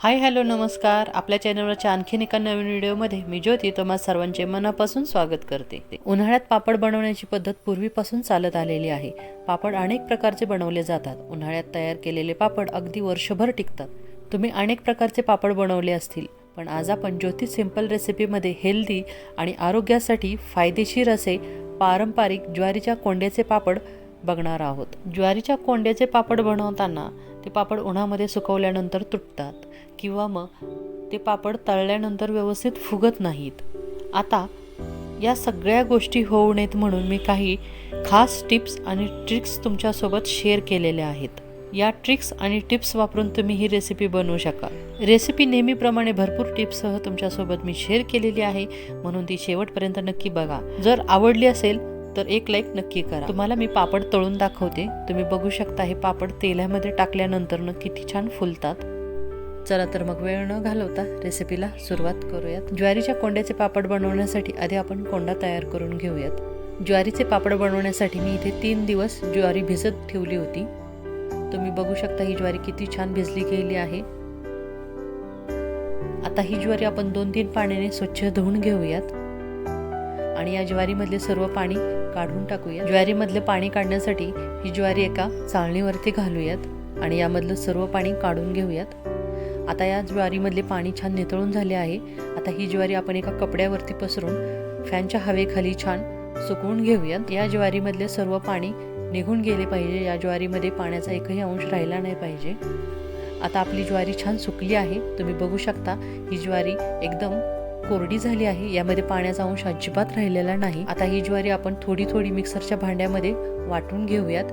Hi hello नमस्कार. आपल्या चॅनलवरच्या आणखीन एका नवीन व्हिडिओमध्ये मी ज्योती तुम्हा सर्वांचे मनापासून स्वागत करते. उन्हाळ्यात पापड बनवण्याची पद्धत पूर्वीपासून चालत आलेली आहे. पापड अनेक प्रकारचे बनवले जातात. उन्हाळ्यात तयार केलेले पापड अगदी वर्षभर टिकतात. तुम्ही अनेक प्रकारचे पापड बनवले असतील पण आज आपण ज्योती सिंपल रेसिपीमध्ये हेल्दी आणि आरोग्यासाठी फायदेशीर असे पारंपरिक ज्वारीच्या कोंड्याचे पापड बघणार आहोत. ज्वारीच्या कोंड्याचे पापड बनवताना ते पापड उन्हामध्ये सुकवल्यानंतर तुटतात. किंवा मग ते पापड तळल्यानंतर व्यवस्थित फुगत नाहीत. आता या सगळ्या गोष्टी होऊ नयेत म्हणून मी काही खास टिप्स आणि ट्रिक्स तुमच्यासोबत शेअर केलेल्या आहेत. या ट्रिक्स आणि टिप्स वापरून तुम्ही ही रेसिपी बनवू शकाल. रेसिपी नेहमीप्रमाणे भरपूर टिप्ससह तुमच्यासोबत मी शेअर केलेली आहे म्हणून ती शेवटपर्यंत नक्की बघा. जर आवडली असेल तर एक लाईक नक्की करा. तुम्हाला मी पापड तळून दाखवते. तुम्ही बघू शकता हे पापड तेलामध्ये टाकल्यानंतर किती छान फुलतात. चला तर मग वेळ न घालवता रेसिपीला सुरुवात करूयात. ज्वारीच्या कोंड्याचे पापड बनवण्यासाठी आधी आपण कोंडा तयार करून घेऊयात. ज्वारीचे पापड बनवण्यासाठी मी इथे तीन दिवस ज्वारी भिजत ठेवली होती. तुम्ही बघू शकता ही ज्वारी किती छान भिजली गेली आहे. आता ही ज्वारी आपण दोन तीन पाण्याने स्वच्छ धुवून घेऊयात. आणि या ज्वारीमधले सर्व पाणी काढून टाकूया ज्वारीमधले पाणी काढण्यासाठी ही ज्वारी एका चाळणीवरती घालूयात. आणि यामधलं सर्व पाणी काढून घेऊयात. आता या ज्वारीमधले पाणी छान नितळून झाले आहे. आता ही ज्वारी आपण एका कपड्यावरती पसरून फॅनच्या हवेखाली छान सुकवून घेऊयात या ज्वारीमधले सर्व पाणी निघून गेले पाहिजे. या ज्वारीमध्ये पाण्याचा एकही अंश राहिला नाही पाहिजे. आता आपली ज्वारी छान सुकली आहे. तुम्ही बघू शकता ही ज्वारी एकदम कोरडी झाली आहे. यामध्ये पाण्याचा अंश अजिबात राहिलेला नाही. आता ही ज्वारी आपण थोडी थोडी मिक्सरच्या भांड्यामध्ये वाटून घेऊयात.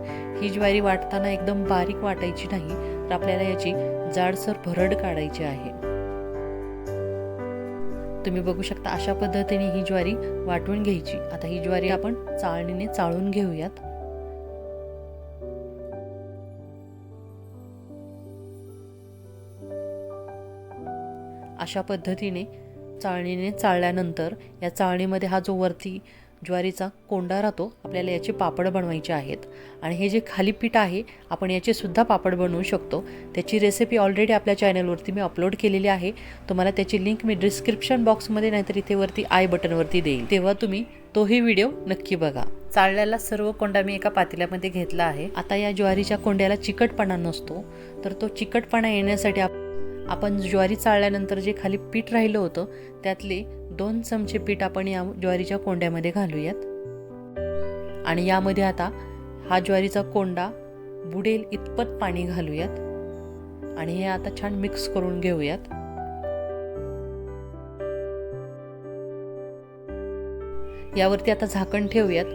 ही ज्वारी वाटताना एकदम बारीक वाटायची नाही. तर आपल्याला याची जाडसर भरड काढायची आहे. तुम्ही बघू शकता अशा पद्धतीने ही ज्वारी वाटून घ्यायची. आता ही ज्वारी आपण चाळणीने चाळून घेऊयात. अशा पद्धतीने चाळणीने चाळल्यानंतर या चाळणीमध्ये हा जो वरती ज्वारीचा कोंडा राहतो आपल्याला याचे पापड बनवायचे आहेत. आणि हे जे खाली पीठ आहे आपण याचे सुद्धा पापड बनवू शकतो. त्याची रेसिपी ऑलरेडी आपल्या चॅनलवरती मी अपलोड केलेली आहे. तुम्हाला त्याची लिंक मी डिस्क्रिप्शन बॉक्समध्ये नाहीतर इथे वरती आय बटनवरती देईल. तेव्हा तुम्ही तोही व्हिडिओ नक्की बघा. चाळल्याला सर्व कोंडा मी एका पातेल्यामध्ये घेतला आहे. आता या ज्वारीच्या कोंड्याला चिकटपणा नसतो. तर तो चिकटपणा येण्यासाठी आप आपण ज्वारी चाळल्यानंतर जे खाली पीठ राहिलं होतं त्यातले दोन चमचे पीठ आपण या ज्वारीच्या कोंड्यामध्ये घालूयात. आणि यामध्ये आता हा ज्वारीचा कोंडा बुडेल इतपत पाणी घालूयात. आणि हे आता छान मिक्स करून घेऊयात. यावरती आता झाकण ठेवूयात.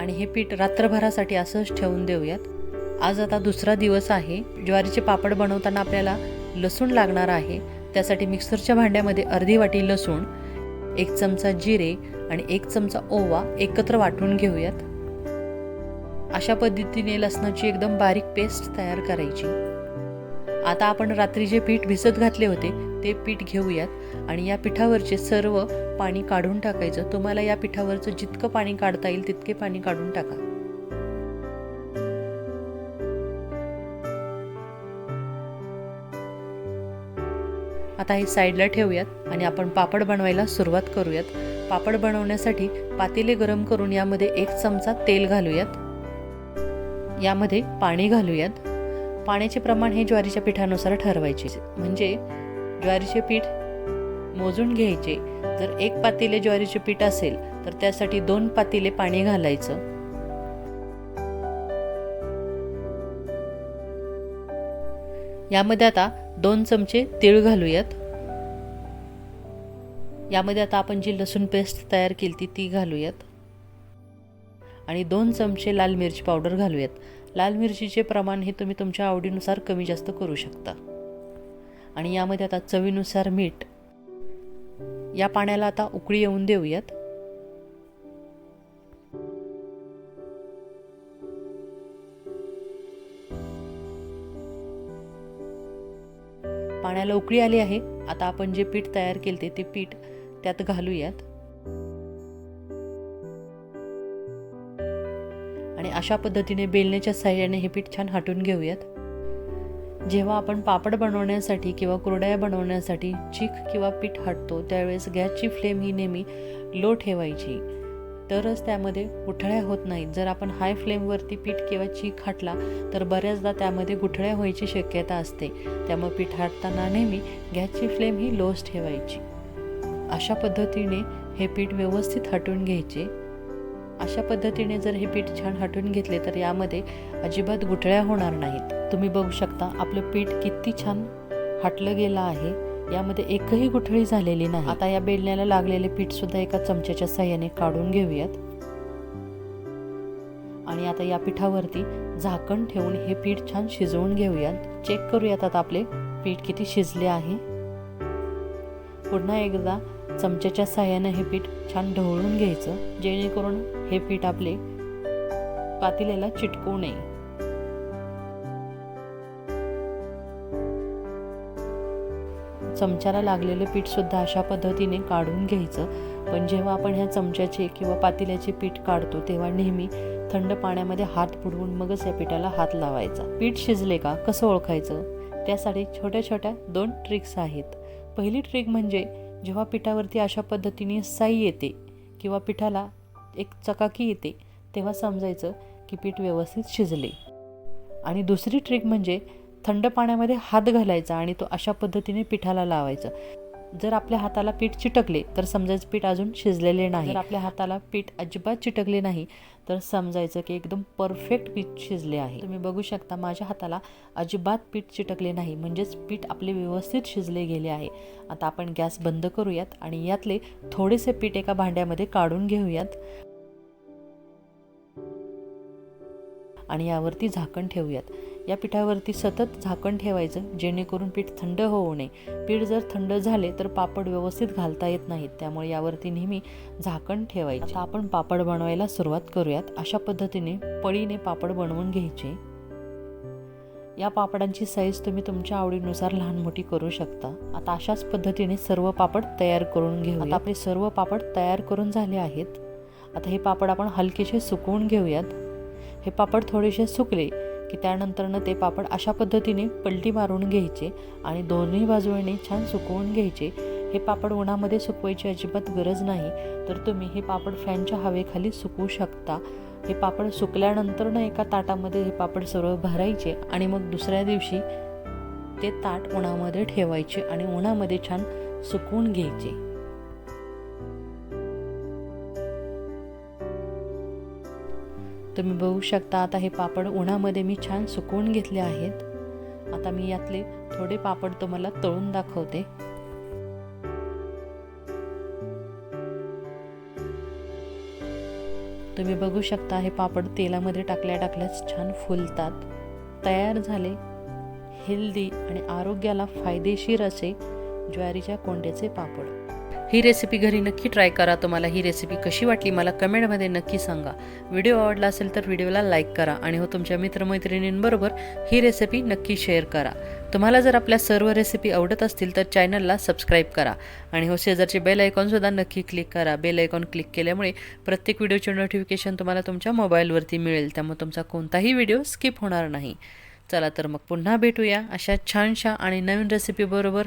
आणि हे पीठ रात्रभरासाठी असंच ठेवून देऊयात. आज आता दुसरा दिवस आहे. ज्वारीचे पापड बनवताना आपल्याला लसूण लागणार आहे. त्यासाठी मिक्सरच्या भांड्यामध्ये अर्धी वाटी लसूण एक चमचा जिरे आणि एक चमचा ओवा एकत्र वाटून घेऊयात. अशा पद्धतीने लसणाची एकदम बारीक पेस्ट तयार करायची. आता आपण रात्री जे पीठ भिजत घातले होते ते पीठ घेऊयात आणि या पिठावरचे सर्व पाणी काढून टाकायचं. तुम्हाला या पिठावरचं जितकं पाणी काढता येईल तितके पाणी काढून टाका. आता हे साईडला ठेवूयात आणि आपण पापड बनवायला सुरुवात करूयात. पापड बनवण्यासाठी पातेले गरम करून यामध्ये एक चमचा तेल घालूयात. यामध्ये पाणी घालूयात. पाण्याचे प्रमाण हे ज्वारीच्या पिठानुसार ठरवायचे. म्हणजे ज्वारीचे पीठ मोजून घ्यायचे. जर एक पातेले ज्वारीचे पीठ असेल तर त्यासाठी दोन पातेले पाणी घालायचं. यामध्ये आता दोन चमचे तीळ घालूयात. यामध्ये आता आपण जी लसूण पेस्ट तयार केली ती ती घालूयात. आणि दोन चमचे लाल मिरची पावडर घालूयात. लाल मिरचीचे प्रमाण हे तुम्ही तुमच्या आवडीनुसार कमी जास्त करू शकता. आणि यामध्ये आता चवीनुसार मीठ. या पाण्याला आता उकळी येऊन देऊयात. पाण्याला उकळी आली आहे. आता आपण जे पीठ तयार केले ते पीठ त्यात घालूयात. आणि अशा पद्धतीने बेलण्याच्या साह्याने हे पीठ छान हटून घेऊयात. जेव्हा आपण पापड बनवण्यासाठी किंवा कुरड्या बनवण्यासाठी चीक किंवा पीठ हटतो त्यावेळेस गॅसची फ्लेम ही नेहमी लो ठेवायची. तरच त्यामध्ये गुठळ्या होत नाहीत. जर आपण हाय फ्लेमवरती पीठ किंवा चीक हाटला तर बऱ्याचदा त्यामध्ये गुठळ्या व्हायची शक्यता असते. त्यामुळे पीठ हाटताना नेहमी गॅसची फ्लेम ही लोच ठेवायची. अशा पद्धतीने हे पीठ व्यवस्थित हटवून घ्यायचे. अशा पद्धतीने जर हे पीठ छान हटवून घेतले तर यामध्ये अजिबात गुठळ्या होणार नाहीत. तुम्ही बघू शकता आपलं पीठ किती छान हटलं गेलं आहे. यामध्ये एकही गुठळी झालेली नाही. आता या बेलण्याला लागलेले पीठ सुद्धा एका चमच्याच्या साह्याने काढून घेऊयात. आणि आता या पिठावरती झाकण ठेवून हे पीठ छान शिजवून घेऊयात. चेक करूयात आता आपले पीठ किती शिजले आहे. पुन्हा एकदा चमच्याच्या साह्यानं हे पीठ छान ढवळून घ्यायचं जेणेकरून हे पीठ आपले पातेल्याला चिटकवू नये. चमच्याला लागलेलं पीठसुद्धा अशा पद्धतीने काढून घ्यायचं. पण जेव्हा आपण ह्या चमच्याचे किंवा पातेल्याचे पीठ काढतो तेव्हा नेहमी थंड पाण्यामध्ये हात बुडवून मगच या पिठाला हात लावायचा. पीठ शिजले का? कसं ओळखायचं? त्यासाठी छोट्या छोट्या दोन ट्रिक्स आहेत. पहिली ट्रिक म्हणजे जेव्हा पिठावरती अशा पद्धतीने साई येते किंवा पिठाला एक चकाकी येते तेव्हा समजायचं की पीठ व्यवस्थित शिजले. आणि दुसरी ट्रिक म्हणजे थंड पाण्यामध्ये हात घालायचा आणि तो अशा पद्धतीने पिठाला लावायचा. जर आपल्या हाताला पीठ चिटकले तर समजायचं पीठ अजून शिजलेले नाही. जर आपल्या हाताला पीठ अजिबात चिटकले नाही तर समजायचं की एकदम परफेक्ट पीठ शिजले आहे. तुम्ही बघू शकता माझ्या हाताला अजिबात पीठ चिटकले नाही म्हणजेच पीठ आपले व्यवस्थित शिजले गेले आहे. आता आपण गॅस बंद करूयात आणि यातले थोडेसे पीठ एका भांड्यामध्ये काढून घेऊयात. आणि यावरती झाकण ठेवूयात. या पिठावरती सतत झाकण ठेवायचं जेणेकरून पीठ थंड होऊ नये. पीठ जर थंड झाले तर पापड व्यवस्थित घालता येत नाहीत त्यामुळे यावरती नेहमी झाकण ठेवायचे. आता आपण पापड बनवायला सुरुवात करूयात. अशा पद्धतीने पळीने पापड बनवून घ्यायचे. या पापडांची साईज तुम्ही तुमच्या आवडीनुसार लहान मोठी करू शकता. आता अशाच पद्धतीने सर्व पापड तयार करून घेऊ आता आपले सर्व पापड तयार करून झाले आहेत. आता हे पापड आपण हलकेसे सुकवून घेऊयात. हे पापड थोडेसे सुकले की त्यानंतरनं ते पापड अशा पद्धतीने पलटी मारून घ्यायचे आणि दोन्ही बाजूने छान सुकवून घ्यायचे. हे पापड उन्हामध्ये सुकवायची अजिबात गरज नाही तर तुम्ही हे पापड फॅनच्या हवेखाली सुकवू शकता. हे पापड सुकल्यानंतरनं एका ताटामध्ये हे पापड सर्व भरायचे आणि मग दुसऱ्या दिवशी ते ताट उन्हामध्ये ठेवायचे आणि उन्हामध्ये छान सुकवून घ्यायचे. तुम्ही बघू शकता आता हे पापड उन्हामध्ये मी छान सुकवून घेतले आहेत. आता मी यातले थोडे पापड तुम्हाला तळून दाखवते. तुम्ही बघू शकता हे पापड तेलामध्ये टाकल्या टाकल्याच छान फुलतात. तयार झाले. हेल्दी आणि आरोग्याला फायदेशीर असे ज्वारीच्या कोंड्याचे पापड. ही रेसिपी घरी नक्की ट्राय करा. तुम्हाला ही रेसिपी कशी वाटली मला कमेंटमध्ये नक्की सांगा. व्हिडिओ आवडला असेल तर व्हिडिओला लाईक करा आणि हो तुमच्या मित्रमैत्रिणींबरोबर ही रेसिपी नक्की शेअर करा. तुम्हाला जर आपल्या सर्व रेसिपी आवडत असतील तर चॅनलला सबस्क्राईब करा. आणि हो शेजारचे बेल आयकॉनसुद्धा नक्की क्लिक करा. बेल आयकॉन क्लिक केल्यामुळे प्रत्येक व्हिडिओचे नोटिफिकेशन तुम्हाला तुमच्या मोबाईलवरती मिळेल. त्यामुळे तुमचा कोणताही व्हिडिओ स्किप होणार नाही. चला तर मग पुन्हा भेटूया. अशा छानशा आणि नवीन रेसिपीबरोबर